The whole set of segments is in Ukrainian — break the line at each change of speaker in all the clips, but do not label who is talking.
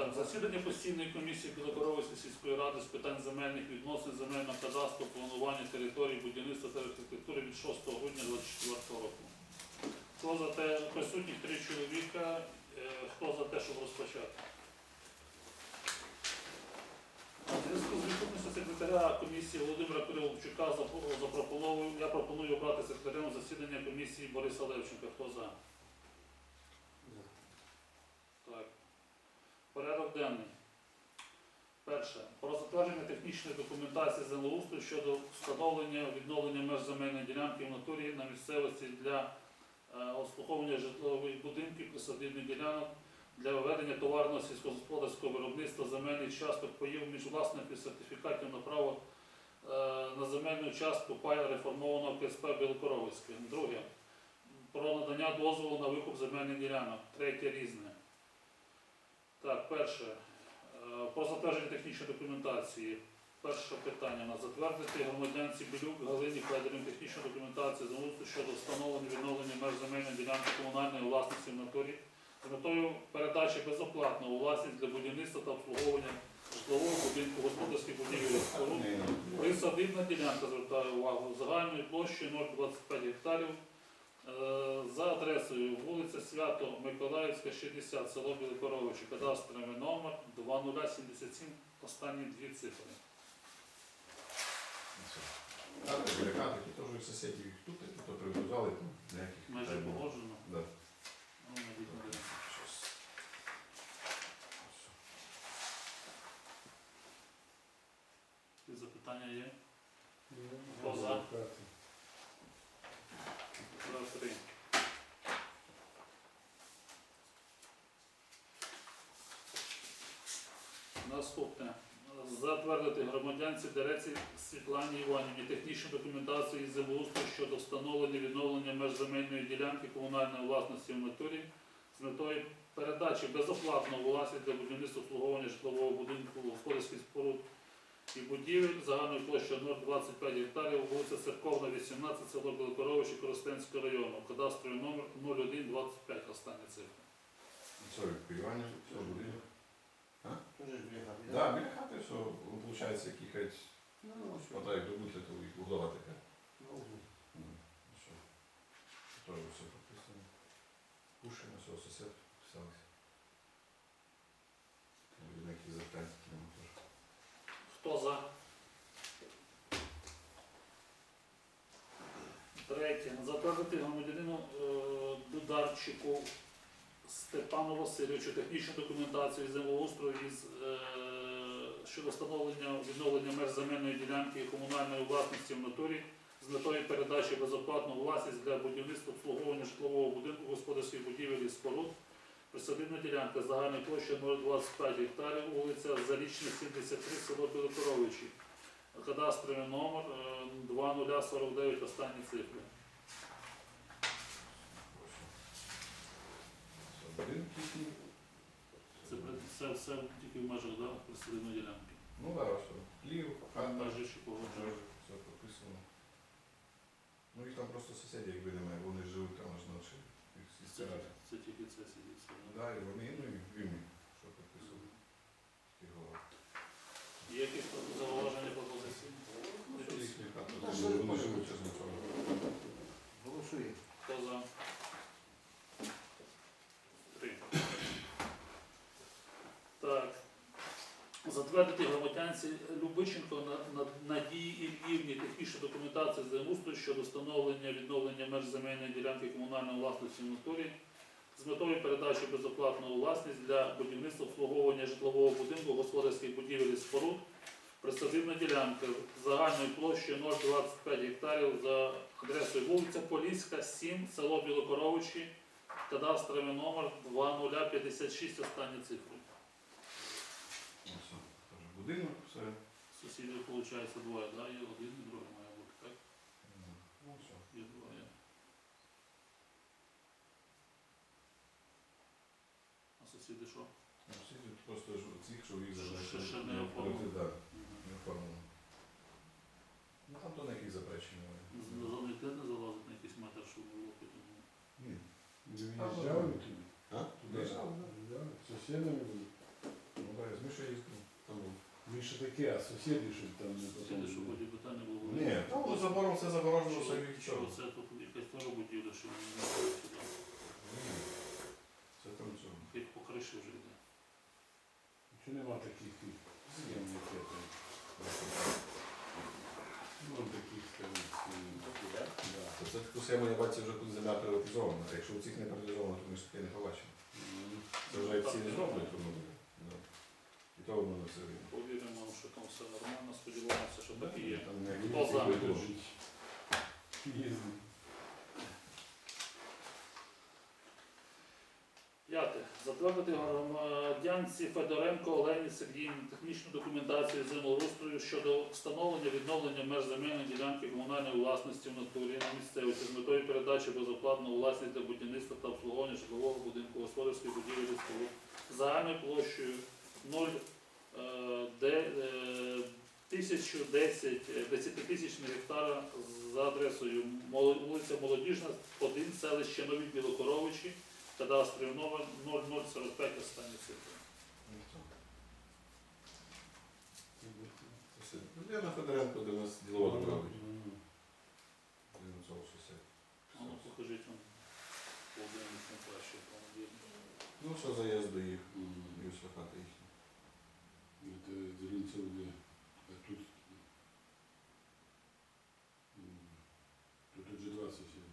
Так, засідання постійної комісії Білокоровської сільської ради з питань земельних відносин, земельного кадастру, планування території, будівництва та архітектури від 6 грудня 2024 року. Хто за те, присутніх три чоловіка, е, хто за те, щоб розпочати? Зв'язку з відсутністю секретаря комісії Володимира Кириловчука запропоную, я пропоную обрати секретарем засідання комісії Бориса Левченка. Хто за? Так. Порядок денний. Перше. Про затвердження технічної документації землеустрою щодо встановлення відновлення меж земельної ділянки в натурі на місцевості для е, обслуговування житлових будинків, присадибних ділянок для введення товарного сільськогосподарського виробництва земельних часток паїв між власників сертифікатів на право е, на земельну частку паю реформованого КСП Білокоровицьке. Друге. Про надання дозволу на викуп земельних ділянок. Третє різне. Так, перше. Е, Про затвердження технічної документації. Перше питання на затвердити громадянці Білюк Галині Федорівні технічну документацію землеустрою щодо встановлення відновлення меж земельної ділянки комунальної власності в натурі з метою передачі безоплатно у власність для будівництва та обслуговування житлового будинку господарських будівель споруд. Присадибна ділянка звертаю увагу загальною площею 0,25 гектарів за адресою вулиця Свято Миколаївська, 60, село Білокоровичі, кадастровий номер 2077, останні дві цифри.
Які теж сусідів їх тут, які то прив'язали, там
Майже погоджено.
Да.
Ну, навіть не дивно. Які запитання є? Хто за? ділянці Дереці Світлані Іванівні. Технічну документації із землеустрою щодо встановлення відновлення меж земельної ділянки комунальної власності в Метурі з метою передачі безоплатного власність для будівництва обслуговування житлового будинку господарських споруд і будівель загальною площою площею 0,25 гектарів, вулиця Церковна, 18, село Белокоровичі Коростенського району, кадастровий номер 0125, остання цифра.
40 Іванів, 40
Тоже ж.
Да, біля все, Получается, як їхати,
Ну, ну, що?
впадає до вулиці, то і углова така.
Ну, ну.
ну, і що? Теж все подписано. Пушимо, все, сосед писався. Однакі запитання такі нам теж.
За? Третє. Затвердити громадянину е, Дударчику Степану Васильовичу технічну документацію землеустрою із, е, щодо встановлення відновлення меж земельної ділянки і комунальної власності в натурі з метою передачі безоплатно у власність для будівництва обслуговування житлового будинку господарських будівель і споруд. Присадибна ділянка загальною площею 0,25 гектарів, вулиця Зарічна, 73, село Білокоровичі. Кадастровий номер е, 2049, останні цифри.
Все, будинки.
Це, все, все тільки в межах да, присадибної ділянки.
Ну да, все. Лів, хата,
Межі, що погоджує.
все прописано. Ну їх там просто сусіді, якби немає, вони живуть там аж ночі. Їх всі
Це,
стирають.
це тільки це сидить.
Ну
да.
да, і вони, ну і вімі, що прописували. Ті голова.
Є якісь зауваження пропозиції?
Ну, що їхні хати,
Та
вони-
що
вони
ви
живуть аж ночі.
Голосує.
Хто за? Три. Так. Затвердити громадянці Любиченко на, на, Надії Ільївні технічну документацію землеустрою щодо встановлення відновлення меж земельної ділянки комунальної власності натурі з метою передачі безоплатної власність для будівництва обслуговування житлового будинку, господарських будівель і споруд, присадибна ділянка загальною площею 0,25 гектарів за адресою вулиця Поліська, 7, село Білокоровичі, кадастровий номер 2056, останні цифри.
Будинок, все.
Сусідів, виходить, двоє, да? І один і другий має бути, так?
Ну, все.
Є двоє. А сусіди що?
Ну, всі тут просто ж цих, що їх
Ще-
залишили.
ще не оформлено.
Так, не оформлено. Ну там то ніяких заперечень немає.
За них не залазить на якийсь метр, щоб було потім.
Ні.
Не виїжджали туди?
А?
Туди? Да, з сусідами були. більше таке, а сусіди, щоб там не
Сусіди, щоб
потім.
питання було.
Ні, там забором все заборонено, все від
Що
чого.
це тут якась теж будівля, що вони не ходять сюди.
Ні. Це там цього.
Як по криші вже йде.
Чи нема таких і схем, як я там. Ну, таких. Да.
То Це таку схему я бачив вже коли земля приватизована. А якщо у цих не приватизовано, то ми ж таке не побачимо. Це вже як ці не зроблять, тому да. І то воно не все.
Повіримо, що там все нормально, сподіваємося, що так і є.
Там не
Хто за?
Лежить. Їздить.
П'яте. Затвердити громадянці Федоренко Олені Сергіївні технічну документацію землеустрою щодо встановлення відновлення меж земельної ділянки комунальної власності в натурі на місцевості з метою передачі безоплатно власність для будівництва та обслуговування житлового будинку господарської будівлі споруд загальною площею 0 де, 1010 е, 10-тисячних гектара за адресою вулиця Молодіжна, 1, селище Нові Білокоровичі, кадастровий номер 0045 останні цифри.
Це. Ну, Я на Федоренко, де у нас 60.
Ну покажіть вам Володимир краще автомобіль.
Ну, що заїзд до їх,
Мгм.
і все хата їхня.
Это Зеленцов где? А тут... М, Тут уже два соседа.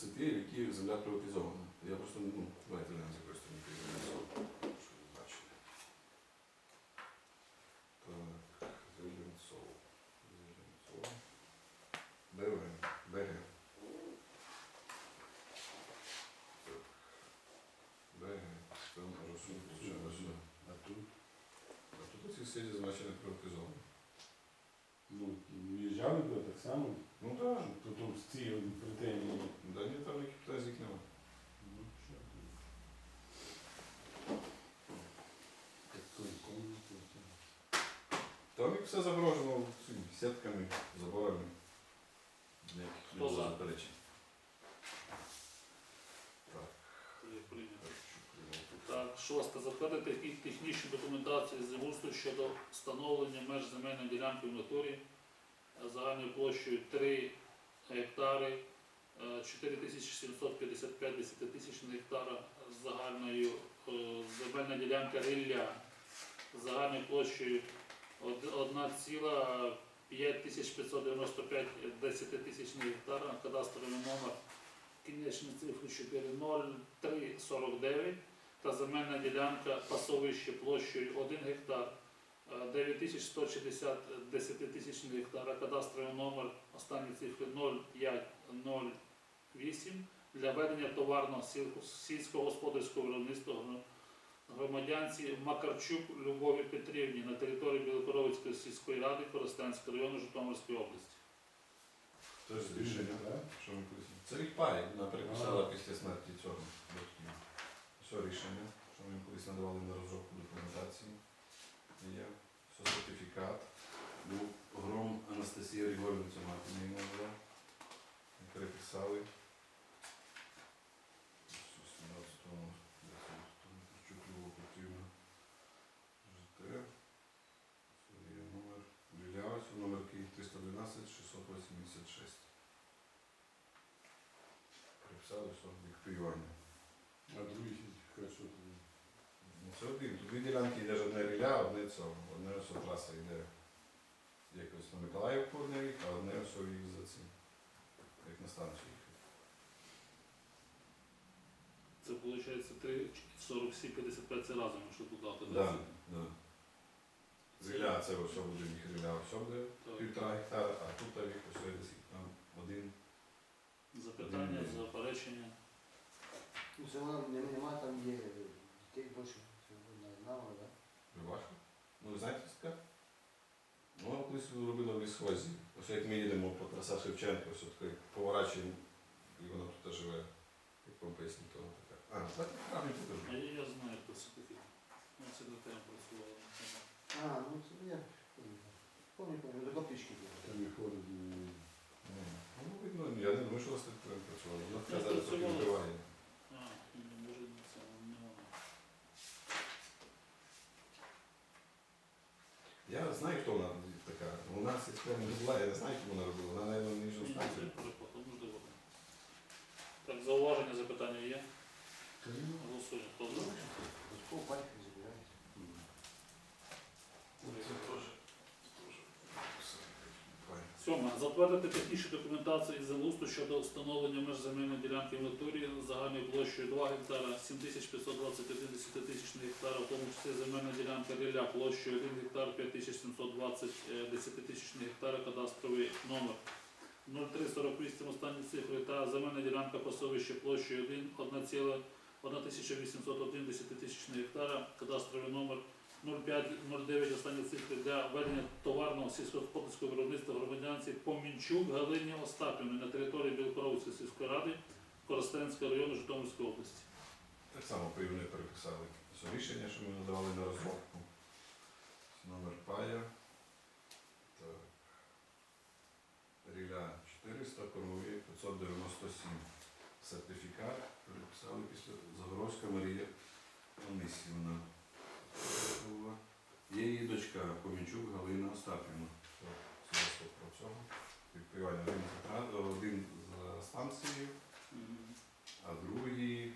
Тут по які земля приватизована. Я просто, ну, давайте з якої сторони приватизована. Ви бачили. Так, Зеленцов. Зеленцов. БВ. БГ. Так. БГ. Там.
А тут,
А тут ці сусіди значення приватизовані.
ну, виїжджали би так само,
Ну так.
щоб потім з ці претензії.
Да ні, там ніяких претензій немає.
Ну, що ти? Такой комнату.
Там їх все загорожено цими сітками, заборами.
Хто за?
заперечень. Так,
є прийнято. шосте. Затвердити техні- технічну документацію з землеустрою щодо встановлення меж земельної ділянки в натурі е, загальною площею 3 гектари, е, 4755 десятитисячних гектара з загальною е, земельна ділянка рілля загальною площею 1,5595 десятитисячних гектара, кадастровий номер кінечні цифри 40349 та земельна ділянка пасовище площею 1 гектар, е, 9160 десятитисячних гектара, кадастровий номер останні цифри 0508 для ведення товарного сіль- сільськогосподарського виробництва громадянці Макарчук Любові Петрівні на території Білокоровицької сільської ради Коростенського району Житомирської області.
Теж рішення.
так?
Що ми колись- Це їх пай, вона переписала після смерті цього батьків. Все рішення, що ми їм колись надавали на розробку документації. Є. Все сертифікат. Був гром Анастасія Григорівна, це мати не була. Переписали. 686. Переписали все, диктуювання.
А другий що тут?
Ну, це один. Тут дві ділянки йде ж одне ріля, одне цього. Одне ось траса йде якось на Миколаївку одне рік, а одне ось їх за цим. Як на станцію.
Це виходить 3, 47, 55 це разом, якщо додати.
Да, да. Ріля, це ось буде їх ріля, ось буде
Так.
півтора гектара, а тут їх ось десь один.
Запитання,
Один.
заперечення.
Ну, це вона нема, нема там є дітей більше. Це знала, так?
Ви бачите? Ну ви знаєте це? Ну, вона колись робила в лісхозі. Ось як ми їдемо по траса Шевченка, ось таки поворачуємо, і вона тут живе. Як вам поясню, то вона така. А, так я не
А
покажу.
я, я знаю, хто це такий. Ну, секретарем працювала. на цьому.
А, ну це я пам'ятаю, пам'ятаю, до коптички було.
Там і ходить.
Ну, видно, я не думаю, що вас так працювало. Вона така
Ну,
зараз трохи
працювала.
вбиває.
А, ну, може це не вона.
знаю, хто вона така. Вона система не була, я не знаю, кому вона робила. Вона, мабуть, ніжну станцію.
Можливо. Так, зауваження, запитання є? Голосуємо. Хто за?
Додатково пай хай забирають.
Це теж. Файн.
Сьоме. Затвердити технічну документацію із землеустрою щодо встановлення меж земельної ділянки в натурі загальною площею 2 гектара, 7521 десятитисячних гектара, в тому числі земельна ділянка рілля площею 1 гектар, 5720 десятитисячних гектара, кадастровий номер 0348 останні цифри та земельна ділянка пасовище площею 1, 1,1801 десятитисячних гектара, кадастровий номер 0509 останні цифри для ведення товарного сільськогосподарського виробництва громадянці Помінчук Галині Остапівни на території Білокоровської сільської ради Коростенського району Житомирської області.
Так само вони переписали рішення, що ми надавали на розробку. Номер пая. Ріля 400, кормовий 597. Сертифікат переписали після Загоровська Марія Онисівна. Була. Є її дочка Помінчук Галина Остапівна. Про цього. Відповідально один, один з станцією. А другий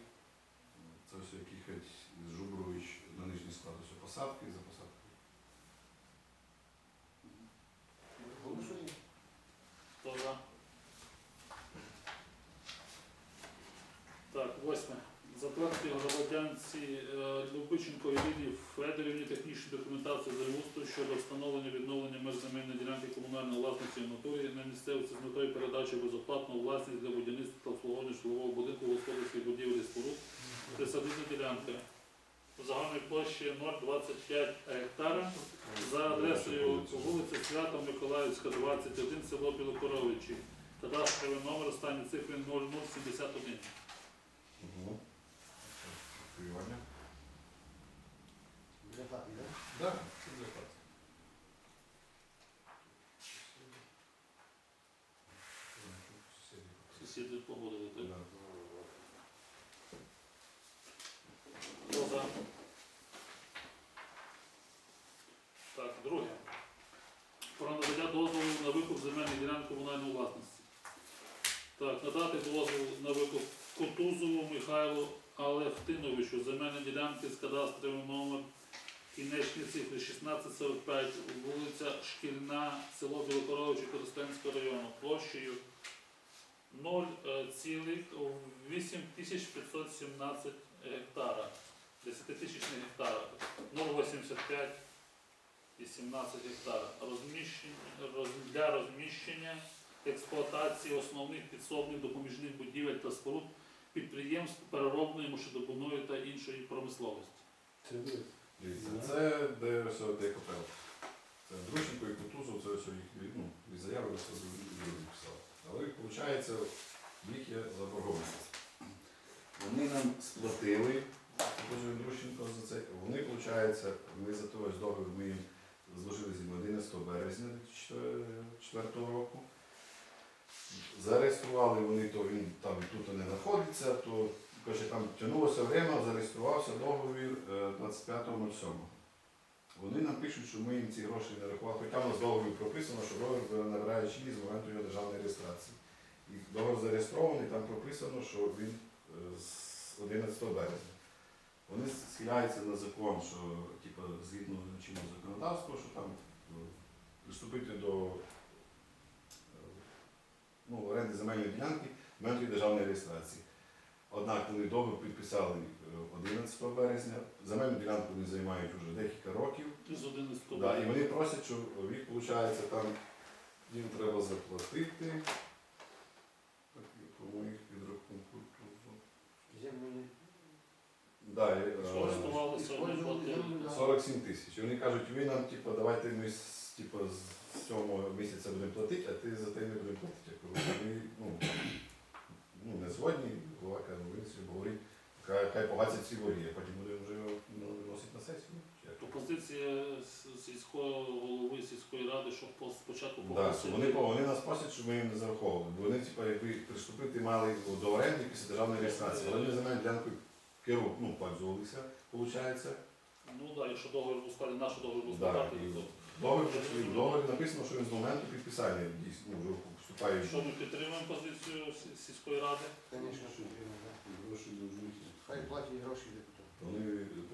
це все якихось Жубрович на нижній склад, посадки за посадкою.
Голосуємо.
Хто за? Так, восьме. Затвердити громадянці е, Любиченко Ірині Федорівні технічну документацію землеустрою щодо встановлення відновлення меж земельної ділянки комунальної власності натурі на місцевості з метою передачі безоплатно власність для будівництва та обслуговування житлового будинку господарських будівель і споруд. Присадибна ділянка загальної площі 0,25 гектара за адресою вулиця Свята Миколаївська, 21, село Білокоровичі. Кадастровий номер останні цифри 0071.
Угу. Відповідання.
Для хати, так?
Так, це захват.
Сусіди погодили. так?
Да.
Хто за? Так, друге. Про надання дозволу на викуп земельних ділянок комунальної власності. Так, надати дозвіл на викуп Кутузову Михайлу Алевтиновичу земельні ділянки з кадастровим номер кінечні цифри 1645, вулиця Шкільна, село Білокоровичі Коростенського району, площею е, 0,8517 гектара, 10 тисячних гектара, 0,85 і 17 гектара. Для розміщення експлуатації основних підсобних допоміжних будівель та споруд підприємств переробної, мушедобувної та іншої промисловості.
Це ви.
Дивіться, це де все де копел. Це Друченко і Кутузов, це все їх ну, від заяви все люди писали. Але виходить, їх є заборгованість. Вони нам сплатили, Друченко за це. Вони, виходить, ми за той договір ми їм зложили зі 11 березня 2004 року. Зареєстрували вони, то він там тут не знаходиться, то Коротше, там тягнулося время, зареєструвався договір е, 25.07. Вони нам пишуть, що ми їм ці гроші не рахували, хоча в нас договір прописано, що договір набирає чинність з моменту його державної реєстрації. І договір зареєстрований, там прописано, що він е, з 11 березня. Вони схиляються на закон, що типу, згідно чинного законодавства, що там е, приступити до е, ну, оренди земельної ділянки в момент державної реєстрації. Однак вони договір підписали е, 11 березня. Земельну ділянку вони займають вже декілька років.
З 11
Да, і вони просять, що їх виходить там їм треба заплатити. Так, по моїх підрахунку.
Землю.
Да, е,
Користувалися.
47 тисяч. І Вони кажуть, ви нам, типу, давайте ми типу, з 7 місяця будемо платити, а ти за те не будемо платити. Я кажу, ви ну, ну, не згодні, голова каже, ну, ви собі говорить, хай, хай погасять ці борги, а потім будемо вже ну, виносити на сесію. Чи як?
Пропозиція с- сільського голови сільської ради, щоб по- спочатку
Да,
попросити.
вони, вони нас просять, щоб ми їм не зараховували. Бо вони, типу, якби приступити мали до оренди після державної реєстрації. Але вони земельну ділянку керу, ну, пользувалися, виходить.
Ну так, якщо договір був складений, наш договір був
Да,
складений,
і-
то
Договір працює. В договорі написано, що він з моменту підписання дійсно ну, вже вступає. в-
Що ми підтримуємо позицію сі- сільської ради?
Звісно, що.
Гроші должны.
Хай платять гроші депутатам.
Вони,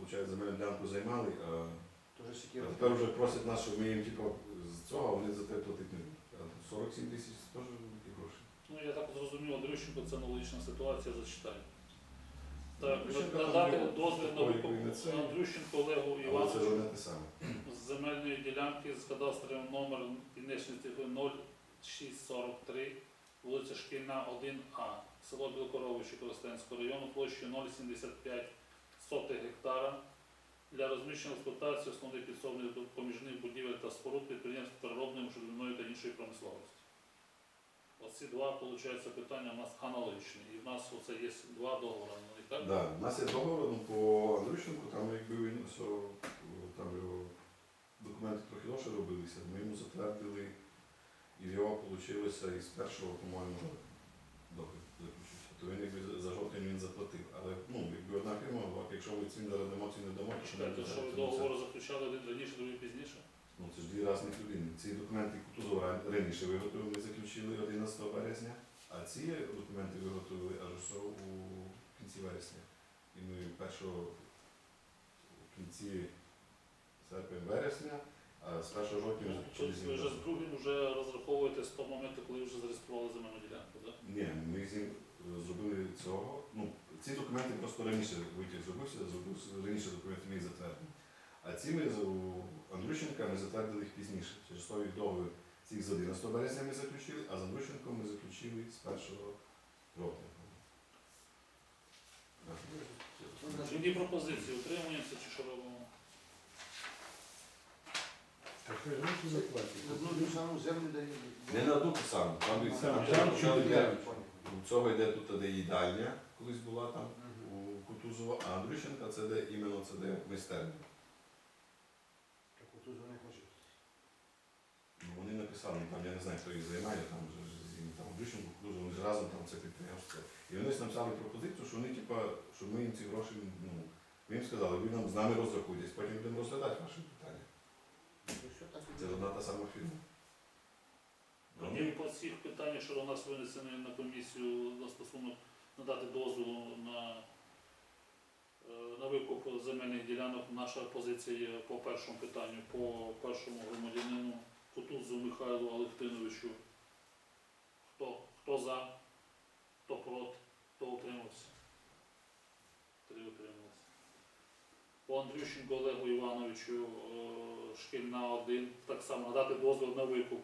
виходить, земельну ділянку займали, а
Тоже
а тепер вже просять нас, щоб ми їм типу, з цього, а вони за те платити не будуть. А 47 тисяч це теж великі гроші.
Ну, я так зрозумів, Андрющенко це аналогічна ситуація, зачитаю. Так, надати дозвіл на
такої
викуп
не це.
Андрющенко Олегу
Але це
Івановичу
одне те саме.
з земельної ділянки з кадастровим номером кінечної цифри 0643, вулиця Шкільна 1А, село Білокоровище Коростенського району, площею 0,75 сотих гектара для розміщення експлуатації основних підсобних допоміжних будівель та споруд підприємств переробної, мушельної та іншої промисловості. Оці два, виходить, питання у нас аналогічні. І в нас оце є два договори. Так?
Да, у нас є договор ну, по Андрющенку, там якби він все, там його документи трохи довше робилися, ми йому затвердили, і в його вийшло із першого, по-моєму, договір заключився. То він якби за- жовтень він заплатив. Але ну, якби одна фірма, якщо ми цін зараз дамо, ці не дамо, то
що ви
це-
договори заключали один раніше, другий пізніше?
Ну, це ж дві різні людини. Ці документи Кутузов ран- раніше виготовили, ми заключили 11 березня, а ці документи виготовили аж у кінці вересня. І ми першого в кінці серпня вересня, а з 1 жовтня ми заключили
Тобто ви вже з другим вже розраховуєте з того моменту, коли вже зареєстрували земельну ділянку, так?
Ні, ми з ним е, зробили цього. Ну, ці документи просто раніше витяг зробився, зробився раніше документи ми їх затвердили. А ці ми з- у Андрющенка ми затвердили їх пізніше. Через той договір цих з 11 березня ми заключили, а з Андрущенком ми заключили з 1 жовтня.
Які пропозиції утримуємося чи що робимо?
Одну ту саму землю.
Не на одну ту саму, там, від-
Там,
там, йде- у цього йде тут де їдальня, колись була там у Кутузова, а Андрющенка це де іменно це де майстерня.
Так от тут вони хочуть.
Ну, вони написали, ну, там я не знаю, хто їх займає, там вже з ним, там Грищенко, Кукурузов, вони ж разом там це підприємство. І вони ось написали пропозицію, що вони, типа, що ми їм ці гроші, ну, ми їм сказали, ви нам з нами розрахуйтесь, потім будемо розглядати ваші питання. Це одна та сама фірма. Ну,
по цих питаннях, що у нас винесені на комісію на стосунок надати дозволу на, е, на викуп земельних ділянок, наша позиція по першому питанню, по першому громадянину Кутузу Михайлу Алевтиновичу. Хто, хто за, хто проти, хто утримався? Три утрималися. По Андрющенку Олегу Івановичу е, шкільна 1, так само надати дозвіл на викуп.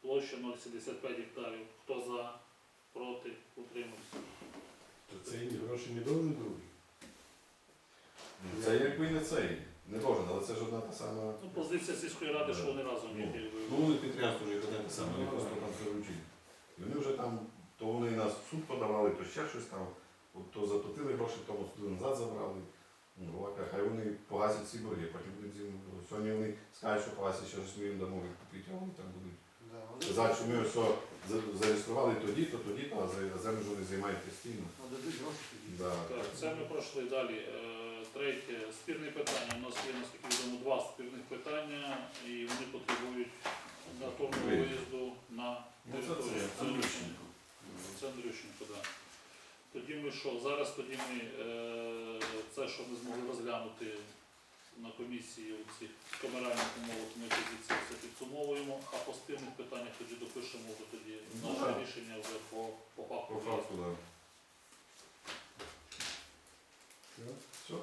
Площа 0,75 гектарів. Хто за, проти, утримався.
То це гроші не должен другий.
Ну, Це якби не цей, не должен, але це ж одна та сама.
Ну, позиція сільської ради, що вони разом
Ну,
їх
Ну, вони підприємство вже одне те саме, вони просто там. І вони вже там, то вони нас в суд подавали, то ще щось там, от то заплатили гроші, тому туди назад забрали. Ну, Вака, хай вони погасять ці борги, потім будемо зі мною. Сьогодні вони скажуть, що погасять, що ми їм дамо відкупити, а вони там будуть
Да, вони-
казати, що ми все зареєстрували тоді, то тоді, то, а землю вони займають постійно.
Ну, дадуть.
Да.
Так, це ми пройшли далі. Е, Третє, спірні питання. У нас є, наскільки відомо, два спірних питання, і вони потребують
Виїзд.
виїзду на
Ну, це
територію.
Андрющенко.
Це Андрющенко, так. Тоді ми що? Зараз тоді ми е, це, що ми змогли розглянути на комісії у цих камеральних умовах, ми тоді це все підсумовуємо, а по спірних питаннях тоді допишемо вже тоді
Ну,
наше
так.
рішення вже по, по факту.
По факту, да. Все?
Да?